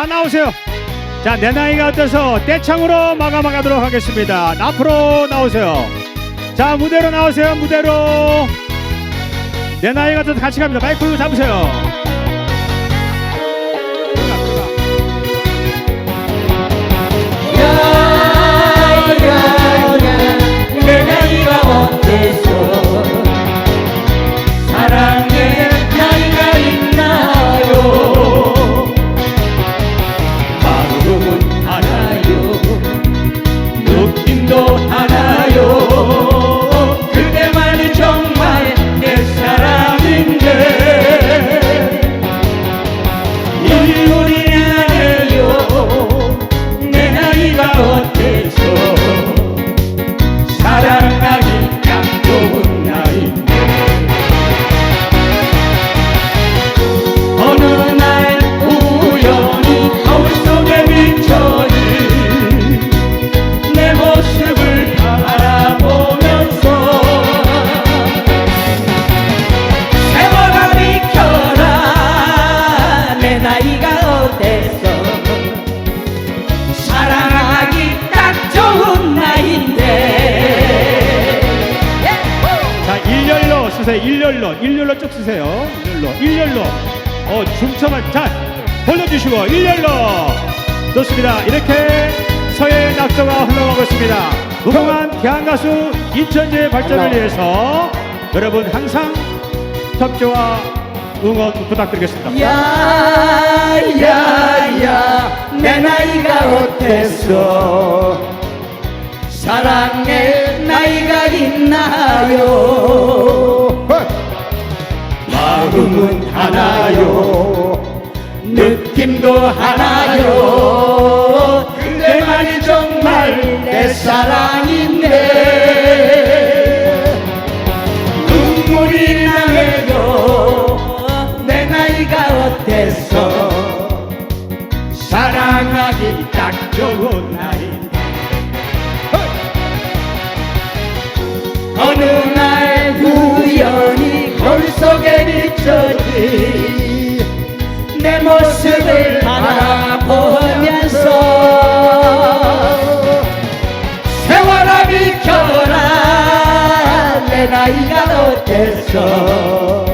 다 나오세요. 자, 내 나이가 어때서 떼창으로 마감하도록 하겠습니다. 앞으로 나오세요. 자, 무대로 나오세요. 무대로. 내 나이가 어때서 같이 갑니다. 마이크 잡으세요. 쓰세요. 일렬로. 일렬로 쭉 쓰세요. 일렬로. 일렬로. 어, 중점을 자, 돌려주시고 일렬로. 좋습니다. 이렇게 서해 낙서가 흘러가고 있습니다. 무궁한 대한가수 인천지의 발전을 위해서 여러분 항상 협조와 응원 부탁드리겠습니다. 야야야 내 나이가 어때서 사랑의 나이가 있나요 느낌도 하나요. 그대만이 정말 내 사랑인데 나이가 어때서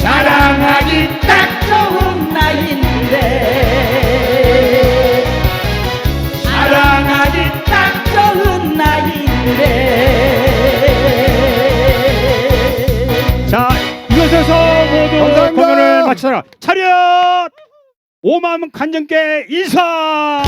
사랑하기 딱 좋은 나이인데 사랑하기 딱 좋은 나이인데 자, 이곳에서 모두. 공연을 마치도록 차렷! 오마음 간정께 인사!